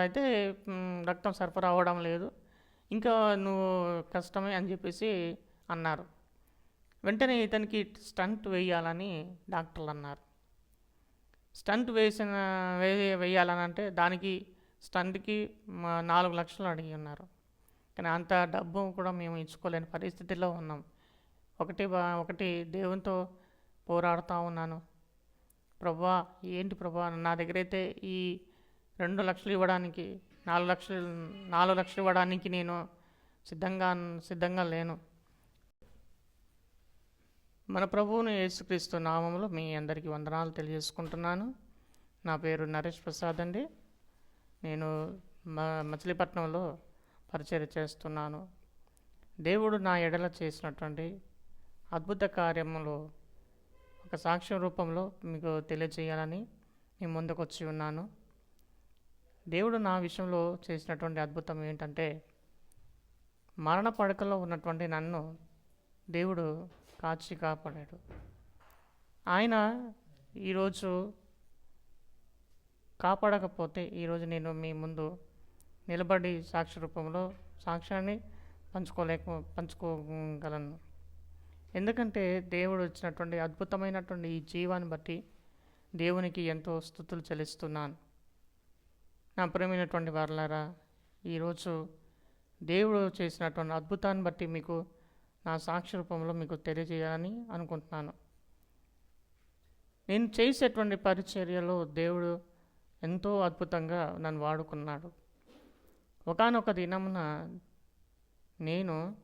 అయితే రక్తం సరఫరా అవ్వడం లేదు. ఇంకా నువ్వు కష్టమే అని చెప్పేసి అన్నారు. వెంటనే ఇతనికి స్టంట్ వేయాలని డాక్టర్లు అన్నారు. స్టంట్ వేసిన వే వేయాలని అంటే దానికి స్టంట్కి నాలుగు లక్షలు అడిగి ఉన్నారు. కానీ అంత డబ్బు కూడా మేము ఇచ్చుకోలేని పరిస్థితిలో ఉన్నాం. ఒకటి బా- ఒకటి దేవునితో పోరాడుతూ ఉన్నాను. ప్రభా ఏంటి ప్రభా నా దగ్గర అయితే ఈ రెండు లక్షలు ఇవ్వడానికి నాలుగు లక్షలు నాలుగు లక్షలు ఇవ్వడానికి నేను సిద్ధంగా సిద్ధంగా లేను. మన ప్రభువును యేసుక్రీస్తు నామంలో మీ అందరికీ వందనాలు తెలియజేసుకుంటున్నాను. నా పేరు నరేష్ ప్రసాద్ అండి. నేను మచిలీపట్నంలో పరిచయం చేస్తున్నాను. దేవుడు నా ఎడల చేసినటువంటి అద్భుత కార్యములో ఒక సాక్ష్యం రూపంలో మీకు తెలియజేయాలని మీ ముందుకు వచ్చి ఉన్నాను. దేవుడు నా విషయంలో చేసినటువంటి అద్భుతం ఏంటంటే మరణ పడకలో ఉన్నటువంటి నన్ను దేవుడు కాచి కాపాడాడు ఆయన ఈరోజు కాపాడకపోతే ఈరోజు నేను మీ ముందు నిలబడి సాక్షి రూపంలో సాక్ష్యాన్ని పంచుకోలేక పంచుకోగలను. ఎందుకంటే దేవుడు వచ్చినటువంటి అద్భుతమైనటువంటి ఈ జీవాన్ని బట్టి దేవునికి ఎంతో స్థుతులు చెల్లిస్తున్నాను. నా ప్రేమైనటువంటి వారలారా ఈరోజు దేవుడు చేసినటువంటి అద్భుతాన్ని బట్టి మీకు నా సాక్షి రూపంలో మీకు తెలియజేయాలని అనుకుంటున్నాను. నేను చేసేటువంటి పరిచర్యలో దేవుడు ఎంతో అద్భుతంగా నన్ను వాడుకున్నాడు. ఒకానొక దినమున నేను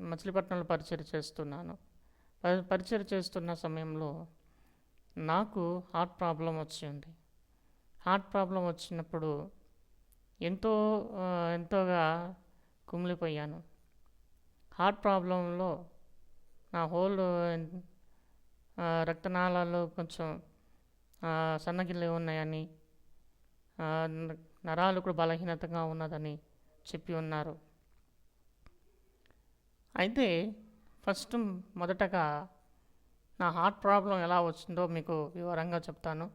మచిలీపట్నంలో పరిచయం చేస్తున్నాను. పరిచయం చేస్తున్న సమయంలో నాకు హార్ట్ ప్రాబ్లం వచ్చింది. హార్ట్ ప్రాబ్లం వచ్చినప్పుడు ఎంతో ఎంతోగా కుమిలిపోయాను. హార్ట్ ప్రాబ్లంలో నా హోల్ రక్తనాళాలు కొంచెం సన్నగిల్లి ఉన్నాయని నరాలు కూడా బలహీనతగా ఉన్నదని చెప్పి ఉన్నారు. అయితే ఫస్ట్ మొదటగా నా హార్ట్ ప్రాబ్లం ఎలా వచ్చిందో మీకు వివరంగా చెప్తాను.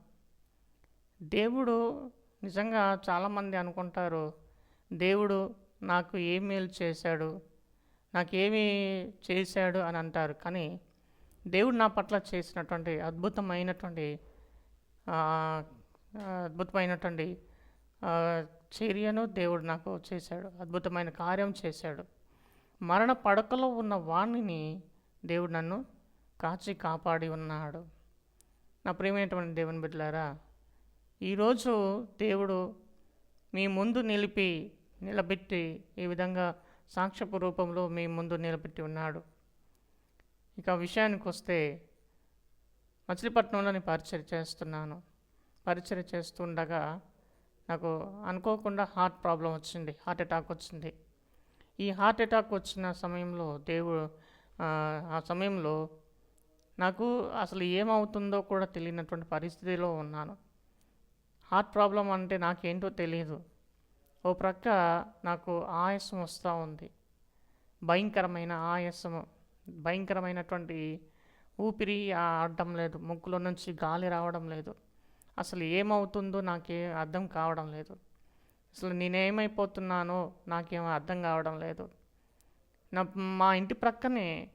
దేవుడు నిజంగా చాలామంది అనుకుంటారు దేవుడు నాకు ఏ మేలు చేశాడు నాకు ఏమి చేశాడు అని అంటారు. కానీ దేవుడు నా పట్ల చేసినటువంటి అద్భుతమైనటువంటి అద్భుతమైనటువంటి చర్యను దేవుడు నాకు చేశాడు అద్భుతమైన కార్యం చేశాడు. మరణ పడకలో ఉన్న వాణిని దేవుడు నన్ను కాచి కాపాడి ఉన్నాడు. నా ప్రియమైనటువంటి దేవుని బిడ్డలారా ఈరోజు దేవుడు మీ ముందు నిలిపి నిలబెట్టి ఈ విధంగా సాక్ష్యపు రూపంలో మీ ముందు నిలబెట్టి ఉన్నాడు. ఇక విషయానికి వస్తే మచిలీపట్నంలోని పరిచయం చేస్తున్నాను. పరిచయం చేస్తుండగా నాకు అనుకోకుండా హార్ట్ ప్రాబ్లం వచ్చింది హార్ట్ అటాక్ వచ్చింది. ఈ హార్ట్ అటాక్ వచ్చిన సమయంలో దేవుడు ఆ సమయంలో నాకు అసలు ఏమవుతుందో కూడా తెలియనటువంటి పరిస్థితిలో ఉన్నాను. హార్ట్ ప్రాబ్లం అంటే నాకేంటో తెలియదు ఓ ప్రక్క నాకు ఆయాసం వస్తూ ఉంది. భయంకరమైన ఆయాసము భయంకరమైనటువంటి ఊపిరి ఆడడం లేదు. ముక్కులో నుంచి గాలి రావడం లేదు. అసలు ఏమవుతుందో నాకే అర్థం కావడం లేదు. అసలు నేనేమైపోతున్నానో నాకేం అర్థం కావడం లేదు. నా మా ఇంటి ప్రక్కనే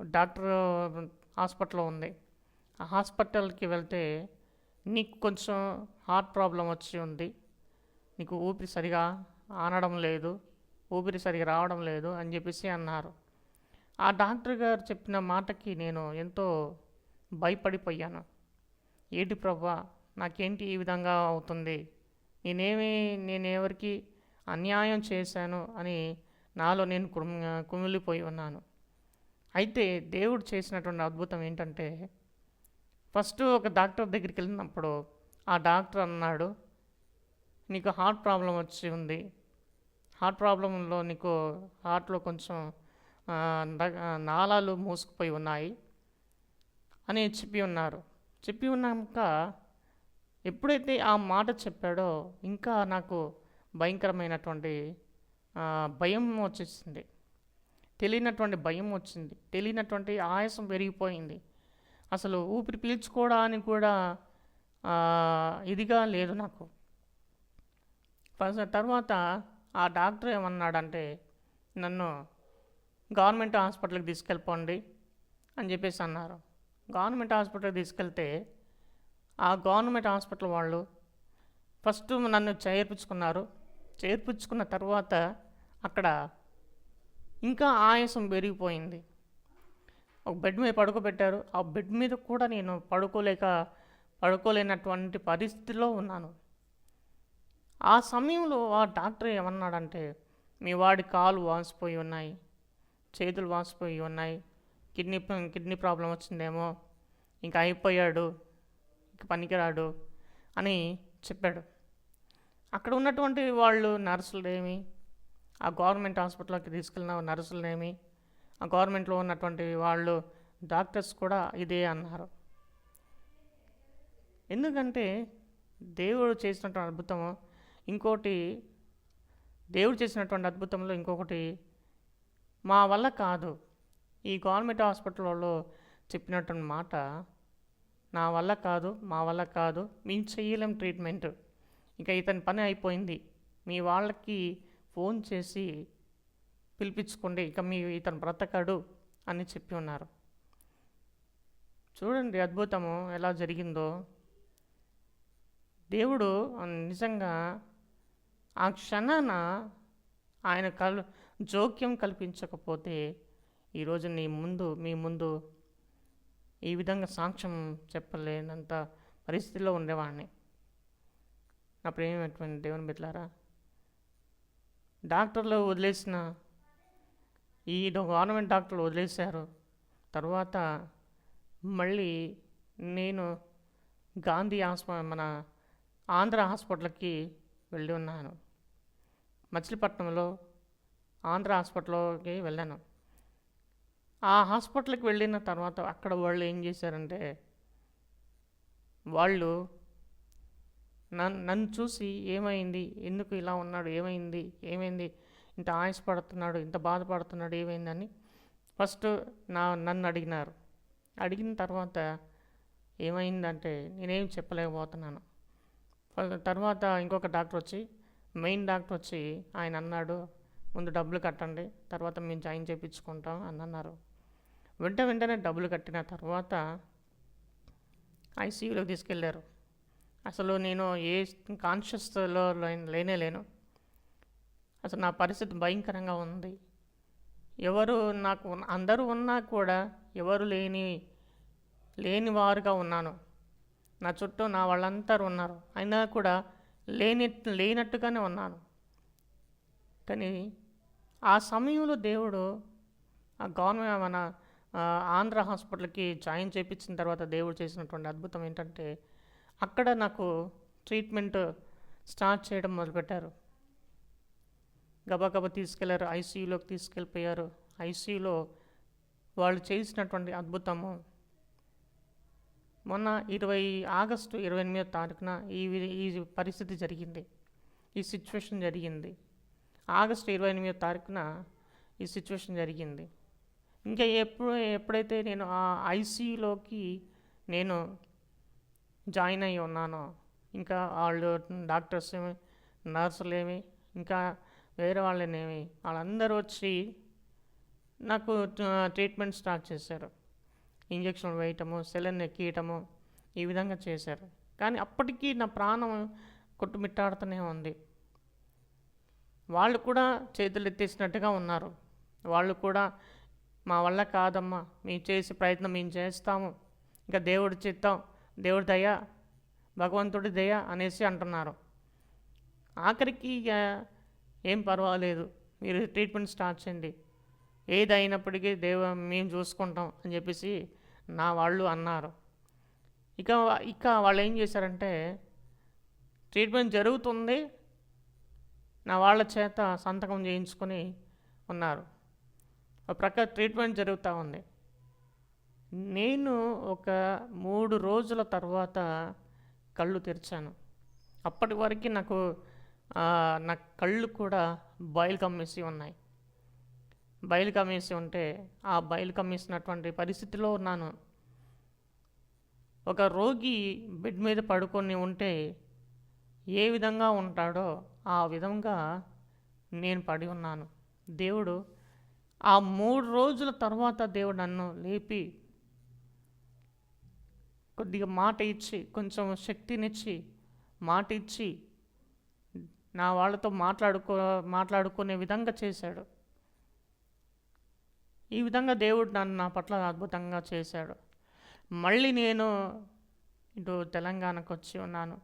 డాక్టర్ హాస్పిటల్ ఉంది. ఆ హాస్పిటల్కి వెళ్తే నీకు కొంచెం హార్ట్ ప్రాబ్లం వచ్చి ఉంది. నీకు ఊపిరి సరిగా ఆనడం లేదు. ఊపిరి సరిగా రావడం లేదు అని చెప్పేసి అన్నారు. ఆ డాక్టర్ గారు చెప్పిన మాటకి నేను ఎంతో భయపడిపోయాను. ఏంటి ప్రభా నాకేంటి ఈ విధంగా అవుతుంది? నేనేమి నేను ఎవరికి అన్యాయం చేశాను అని నాలో నేను కుమిలిపోయి ఉన్నాను. అయితే దేవుడు చేసినటువంటి అద్భుతం ఏంటంటే ఫస్ట్ ఒక డాక్టర్ దగ్గరికి వెళ్ళినప్పుడు ఆ డాక్టర్ అన్నాడు నీకు హార్ట్ ప్రాబ్లం వచ్చి ఉంది. హార్ట్ ప్రాబ్లంలో నీకు హార్ట్లో కొంచెం నాళాలు మూసుకుపోయి ఉన్నాయి అని చెప్పి ఉన్నారు. చెప్పి ఉన్నాక ఎప్పుడైతే ఆ మాట చెప్పాడో ఇంకా నాకు భయంకరమైనటువంటి భయం వచ్చేసింది. తెలియనటువంటి భయం వచ్చింది. తెలియనటువంటి ఆయాసం పెరిగిపోయింది. అసలు ఊపిరి పీల్చుకోవడానికి కూడా ఇదిగా లేదు నాకు. ఫస్ట్ తర్వాత ఆ డాక్టర్ ఏమన్నాడంటే నన్ను గవర్నమెంట్ హాస్పిటల్కి తీసుకెళ్ళిపోండి అని చెప్పేసి అన్నారు. గవర్నమెంట్ హాస్పిటల్కి తీసుకెళ్తే ఆ గవర్నమెంట్ హాస్పిటల్ వాళ్ళు ఫస్ట్ నన్ను చేర్పించుకున్నారు. చేర్పించుకున్న తర్వాత అక్కడ ఇంకా ఆయాసం పెరిగిపోయింది. ఒక బెడ్ మీద పడుకోబెట్టారు. ఆ బెడ్ మీద కూడా నేను పడుకోలేక పడుకోలేనటువంటి పరిస్థితిలో ఉన్నాను. ఆ సమయంలో ఆ డాక్టర్ ఏమన్నాడంటే మీ వాడి కాలు వాసిపోయి ఉన్నాయి చేతులు వాసిపోయి ఉన్నాయి కిడ్నీ కిడ్నీ ప్రాబ్లం వచ్చిందేమో ఇంకా అయిపోయాడు ఇంక పనికిరాడు అని చెప్పాడు. అక్కడ ఉన్నటువంటి వాళ్ళు నర్సులేమి ఆ గవర్నమెంట్ హాస్పిటల్కి తీసుకెళ్ళిన నర్సులేమి ఏమి గవర్నమెంట్లో ఉన్నటువంటి వాళ్ళు డాక్టర్స్ కూడా ఇదే అన్నారు. ఎందుకంటే దేవుడు చేసినటువంటి అద్భుతం ఇంకోటి దేవుడు చేసినటువంటి అద్భుతంలో ఇంకొకటి మా వల్ల కాదు. ఈ గవర్నమెంట్ హాస్పిటల్లో చెప్పినటువంటి మాట నా వల్ల కాదు మా వల్ల కాదు మేము చేయలేం ట్రీట్మెంట్. ఇంకా ఇతని పని అయిపోయింది. మీ వాళ్ళకి ఫోన్ చేసి పిలిపించుకోండి ఇక మీ ఇతను బ్రతకడు అని చెప్పి ఉన్నారు. చూడండి అద్భుతము ఎలా జరిగిందో. దేవుడు నిజంగా ఆ క్షణాన ఆయన కల్ జోక్యం కల్పించకపోతే ఈరోజు నీ ముందు మీ ముందు ఈ విధంగా సాక్ష్యం చెప్పలేనంత పరిస్థితిలో ఉండేవాడిని. నా ప్రేమటువంటి దేవుని బిడ్డలారా డాక్టర్లు వదిలేసిన ఈ గవర్నమెంట్ డాక్టర్లు వదిలేశారు. తర్వాత మళ్ళీ నేను గాంధీ హాస్ప మన ఆంధ్ర హాస్పిటల్కి వెళ్ళి ఉన్నాను. మచిలీపట్నంలో ఆంధ్ర హాస్పిటల్కి వెళ్ళాను. ఆ హాస్పిటల్కి వెళ్ళిన తర్వాత అక్కడ వాళ్ళు ఏం చేశారంటే వాళ్ళు నన్ను నన్ను చూసి ఏమైంది? ఎందుకు ఇలా ఉన్నాడు? ఏమైంది? ఏమైంది? ఇంత ఆయాసపడుతున్నాడు ఇంత బాధపడుతున్నాడు ఏమైందని ఫస్ట్ నా నన్ను అడిగినారు. అడిగిన తర్వాత ఏమైందంటే నేనేం చెప్పలేకపోతున్నాను. తర్వాత ఇంకొక డాక్టర్ వచ్చి మెయిన్ డాక్టర్ వచ్చి ఆయన అన్నాడు ముందు డబ్బులు కట్టండి తర్వాత మేము జాయిన్ చేయించుకుంటాం అని అన్నారు. వెంట వెంటనే డబ్బులు కట్టిన తర్వాత ఐసీయూలోకి తీసుకెళ్ళారు. అసలు నేను ఏ కాన్షియస్లో లేనే లేను. అసలు నా పరిస్థితి భయంకరంగా ఉంది. ఎవరు నాకు అందరూ ఉన్నా కూడా ఎవరు లేని లేని వారుగా ఉన్నాను. నా చుట్టూ నా వాళ్ళందరూ ఉన్నారు. అయినా కూడా లేని లేనట్టుగానే ఉన్నాను. కానీ ఆ సమయంలో దేవుడు ఆ గవర్నమెంట్ మన ఆంధ్ర హాస్పిటల్కి జాయిన్ చేయించిన తర్వాత దేవుడు చేసినటువంటి అద్భుతం ఏంటంటే అక్కడ నాకు ట్రీట్మెంట్ స్టార్ట్ చేయడం మొదలుపెట్టారు. గబగబా తీసుకెళ్ళారు ఐసీయూలోకి తీసుకెళ్ళిపోయారు. ఐసీయూలో వాళ్ళు చేసినటువంటి అద్భుతము. మొన్న ఇరవై ఆగస్టు ఇరవై ఎనిమిదో తారీఖున ఈ ఈ పరిస్థితి జరిగింది. ఈ సిచ్యువేషన్ జరిగింది. ఆగస్టు ఇరవై ఎనిమిదో తారీఖున ఈ సిచ్యువేషన్ జరిగింది. ఇంకా ఎప్పుడు ఎప్పుడైతే నేను ఆ ఐసీయూలోకి నేను జాయిన్ అయ్యి ఉన్నానో ఇంకా వాళ్ళు డాక్టర్స్ ఏమి నర్సులు ఏమి ఇంకా వేరే వాళ్ళనేమి. వాళ్ళందరూ వచ్చి నాకు ట్రీట్మెంట్ స్టార్ట్ చేశారు. ఇంజక్షన్లు వేయటము సెలెన్ ఎక్కియటము ఈ విధంగా చేశారు. కానీ అప్పటికీ నా ప్రాణం కొట్టుమిట్టాడుతూనే ఉంది. వాళ్ళు కూడా చేతులు ఎత్తేసినట్టుగా ఉన్నారు. వాళ్ళు కూడా మా వల్ల కాదమ్మా మేము చేసే ప్రయత్నం మేము చేస్తాము. ఇంకా దేవుడి చిత్తం దేవుడి దయ భగవంతుడి దయ అనేసి అంటున్నారు. ఆఖరికి ఇక ఏం పర్వాలేదు మీరు ట్రీట్మెంట్ స్టార్ట్ చేయండి. ఏది అయినప్పటికీ దేవ మేము చూసుకుంటాం అని చెప్పేసి నా వాళ్ళు అన్నారు. ఇక ఇక వాళ్ళు ఏం చేశారంటే ట్రీట్మెంట్ జరుగుతుంది నా వాళ్ళ చేత సంతకం చేయించుకొని ఉన్నారు. ఒక ప్రక్క ట్రీట్మెంట్ జరుగుతూ ఉంది. నేను ఒక మూడు రోజుల తర్వాత కళ్ళు తెరిచాను. అప్పటి వరకు నాకు నా కళ్ళు కూడా బయలు కమ్మేసి ఉన్నాయి. బయలు కమ్మేసి ఉంటే ఆ బయలు కమ్మేసినటువంటి పరిస్థితిలో ఉన్నాను. ఒక రోగి బెడ్ మీద పడుకొని ఉంటే ఏ విధంగా ఉంటాడో ఆ విధంగా నేను పడి ఉన్నాను. దేవుడు ఆ మూడు రోజుల తర్వాత దేవుడు నన్ను లేపి కొద్దిగా మాట ఇచ్చి కొంచెం శక్తినిచ్చి మాట ఇచ్చి నా వాళ్ళతో మాట్లాడుకో మాట్లాడుకునే విధంగా చేశాడు. ఈ విధంగా దేవుడు నన్ను నా పట్ల అద్భుతంగా చేశాడు. మళ్ళీ నేను ఇటు తెలంగాణకు వచ్చి ఉన్నాను.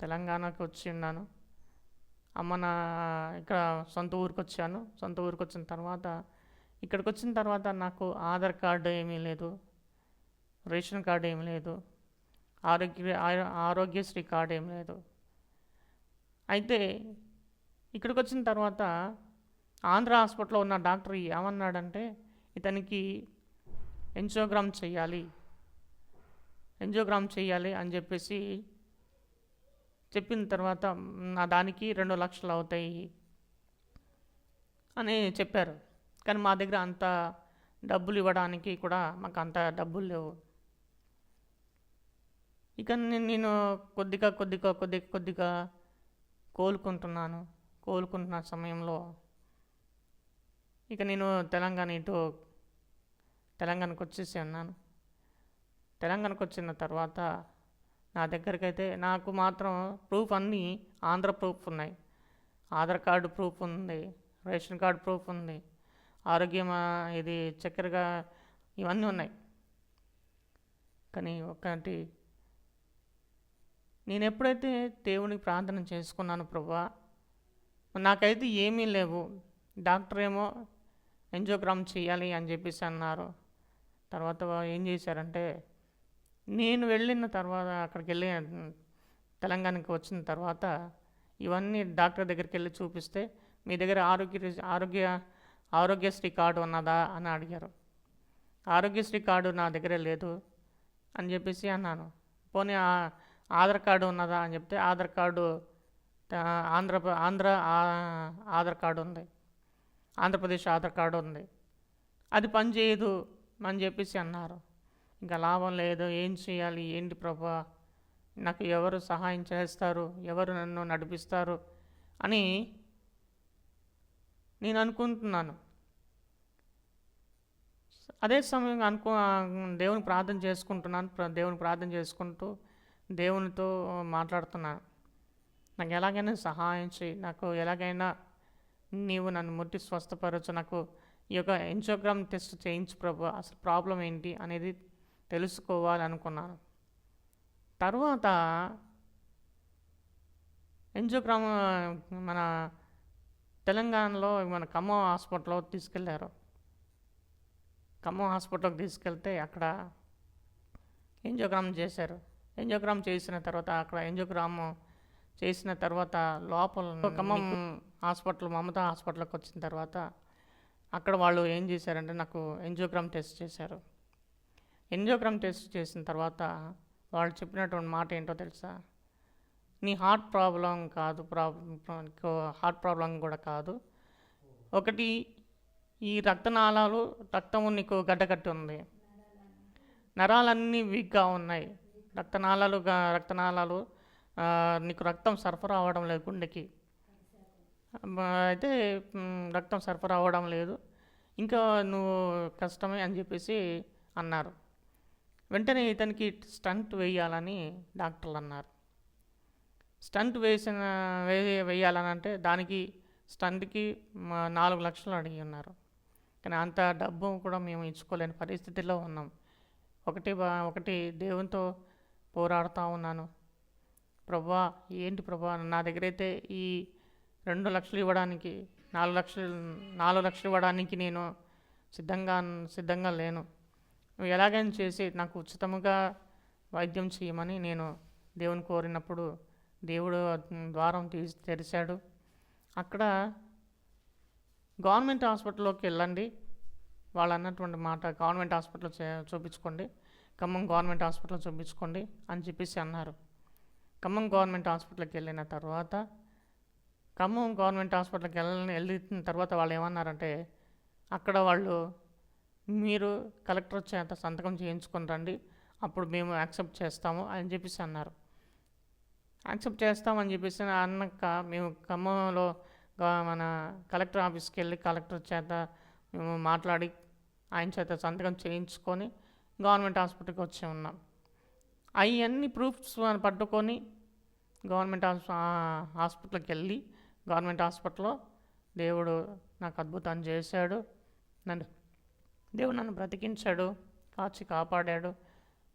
తెలంగాణకు వచ్చి ఉన్నాను. అమ్మ నా ఇక్కడ సొంత ఊరికి వచ్చాను. సొంత ఊరికి వచ్చిన తర్వాత ఇక్కడికి వచ్చిన తర్వాత నాకు ఆధార్ కార్డు ఏమీ లేదు. రేషన్ కార్డు ఏమీ లేదు. ఆరోగ్య ఆరోగ్యశ్రీ కార్డు ఏం లేదు. అయితే ఇక్కడికి వచ్చిన తర్వాత ఆంధ్ర హాస్పిటల్లో ఉన్న డాక్టర్ ఏమన్నాడంటే ఇతనికి ఎంజోగ్రామ్ చేయాలి ఎంజోగ్రామ్ చేయాలి అని చెప్పేసి చెప్పిన తర్వాత నా దానికి రెండు లక్షలు అవుతాయి అని చెప్పారు. కానీ మా దగ్గర అంత డబ్బులు ఇవ్వడానికి కూడా మాకు అంత డబ్బులు లేవు. ఇక నేను నేను కొద్దిగా కొద్దిగా కొద్దిగా కొద్దిగా కోలుకుంటున్నాను కోలుకుంటున్న సమయంలో ఇక నేను తెలంగాణ ఇటు తెలంగాణకు వచ్చేసి ఉన్నాను. తెలంగాణకు వచ్చిన తర్వాత నా దగ్గరికి అయితే నాకు మాత్రం ప్రూఫ్ అన్నీ ఆంధ్ర ప్రూఫ్ ఉన్నాయి. ఆధార్ కార్డు ప్రూఫ్ ఉంది రేషన్ కార్డు ప్రూఫ్ ఉంది ఆరోగ్యం ఇది చక్కెరగా ఇవన్నీ ఉన్నాయి. కానీ ఒకటి నేను ఎప్పుడైతే దేవునికి ప్రార్థన చేసుకున్నాను ప్రభా నాకైతే ఏమీ లేవు. డాక్టర్ ఏమో ఎంజోగ్రామ్ చేయాలి అని చెప్పేసి అన్నారు. తర్వాత ఏం చేశారంటే నేను వెళ్ళిన తర్వాత అక్కడికి వెళ్ళి తెలంగాణకి వచ్చిన తర్వాత ఇవన్నీ డాక్టర్ దగ్గరికి వెళ్ళి చూపిస్తే మీ దగ్గర ఆరోగ్య ఆరోగ్య ఆరోగ్యశ్రీ కార్డు ఉన్నదా? అని అడిగారు. ఆరోగ్యశ్రీ కార్డు నా దగ్గర లేదు అని చెప్పేసి అన్నాను. పోనీ ఆ- ఆధార్ కార్డు ఉన్నదా అని చెప్తే ఆధార్ కార్డు ఆంధ్ర ఆంధ్ర ఆధార్ కార్డు ఉంది. ఆంధ్రప్రదేశ్ ఆధార్ కార్డు ఉంది. అది పనిచేయదు అని చెప్పేసి అన్నారు. ఇంకా లాభం లేదు ఏం చేయాలి ఏంటి ప్రభా? నాకు ఎవరు సహాయం చేస్తారు ఎవరు నన్ను నడిపిస్తారు అని నేను అనుకుంటున్నాను. అదే సమయం అనుకో దేవుని ప్రార్థన చేసుకుంటున్నాను దేవుని ప్రార్థన చేసుకుంటూ దేవునితో మాట్లాడుతున్నాను నాకు ఎలాగైనా సహాయం చేయి నాకు ఎలాగైనా నీవు నన్ను ముట్టి స్వస్థపరచు. నాకు ఈ యొక్క ఎంజోగ్రామ్ టెస్ట్ చేయించు ప్రభు. అసలు ప్రాబ్లం ఏంటి అనేది తెలుసుకోవాలనుకున్నాను. తర్వాత ఎంజోగ్రామ్ మన తెలంగాణలో మన ఖమ్మం హాస్పిటల్లో తీసుకెళ్ళారు ఖమ్మం హాస్పిటల్కి తీసుకెళ్తే అక్కడ ఎంజోగ్రామ్ చేశారు. ఎంజోగ్రామ్ చేసిన తర్వాత అక్కడ ఎంజోగ్రామ్ చేసిన తర్వాత లోపల ఖమ్మం హాస్పిటల్ మమతా హాస్పిటల్కి వచ్చిన తర్వాత అక్కడ వాళ్ళు ఏం చేశారంటే నాకు ఎంజోగ్రామ్ టెస్ట్ చేశారు. ఎంజోగ్రామ్ టెస్ట్ చేసిన తర్వాత వాళ్ళు చెప్పినటువంటి మాట ఏంటో తెలుసా? నీ హార్ట్ ప్రాబ్లం కాదు ప్రాబ్లం హార్ట్ ప్రాబ్లం కూడా కాదు. ఒకటి ఈ రక్తనాళాలు రక్తము నీకు గడ్డకట్టి ఉంది. నరాలన్నీ వీక్గా ఉన్నాయి. రక్తనాళాలు రక్తనాళాలు నీకు రక్తం సరఫరా అవ్వడం లేదు గుండెకి. అయితే రక్తం సరఫరా అవ్వడం లేదు. ఇంకా నువ్వు కష్టమే అని చెప్పేసి అన్నారు. వెంటనే ఇతనికి స్టంట్ వేయాలని డాక్టర్లు అన్నారు స్టంట్ వేసిన వే వేయాలని అంటే దానికి స్టంట్కి నాలుగు లక్షలు అడిగి ఉన్నారు. కానీ అంత డబ్బు కూడా మేము ఇచ్చుకోలేని పరిస్థితిలో ఉన్నాం. ఒకటి ఒకటి దేవునితో పోరాడుతూ ఉన్నాను. ప్రభా ఏంటి ప్రభా? నా దగ్గర అయితే ఈ రెండు లక్షలు ఇవ్వడానికి నాలుగు లక్షలు నాలుగు లక్షలు ఇవ్వడానికి నేను సిద్ధంగా సిద్ధంగా లేను. నువ్వు ఎలాగైనా చేసి నాకు ఉచితముగా వైద్యం చేయమని నేను దేవుని కోరినప్పుడు దేవుడు ద్వారం తీసి తెరిచాడు. అక్కడ గవర్నమెంట్ హాస్పిటల్లోకి వెళ్ళండి. వాళ్ళు అన్నటువంటి మాట గవర్నమెంట్ హాస్పిటల్ చే- చూపించుకోండి. ఖమ్మం గవర్నమెంట్ హాస్పిటల్ చూపించుకోండి అని చెప్పేసి అన్నారు. ఖమ్మం గవర్నమెంట్ హాస్పిటల్కి వెళ్ళిన తర్వాత ఖమ్మం గవర్నమెంట్ హాస్పిటల్కి వెళ్ళిన వెళ్ళిన తర్వాత వాళ్ళు ఏమన్నారంటే అక్కడ వాళ్ళు మీరు కలెక్టర్ చేత సంతకం చేయించుకొని రండి అప్పుడు మేము యాక్సెప్ట్ చేస్తాము అని చెప్పేసి అన్నారు. యాక్సెప్ట్ చేస్తామని చెప్పేసి అన్నాక మేము ఖమ్మంలో మన కలెక్టర్ ఆఫీస్కి వెళ్ళి కలెక్టర్ చేత మేము మాట్లాడి ఆయన చేత సంతకం చేయించుకొని గవర్నమెంట్ హాస్పిటల్కి వచ్చి ఉన్నాం. అవన్నీ ప్రూఫ్స్ పట్టుకొని గవర్నమెంట్ హాస్పిటల్కి వెళ్ళి గవర్నమెంట్ హాస్పిటల్లో దేవుడు నాకు అద్భుతాన్ని చేశాడు. నన్ను దేవుడు నన్ను బ్రతికించాడు కాచి కాపాడాడు.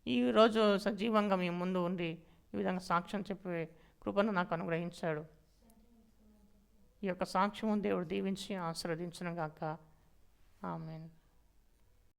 ఈరోజు సజీవంగా మీ ముందు ఉండి ఈ విధంగా సాక్ష్యం చెప్పే కృపను నాకు అనుగ్రహించాడు. ఈ యొక్క సాక్ష్యము దేవుడు దీవించి ఆశీర్వదించను గాక. ఆమెను.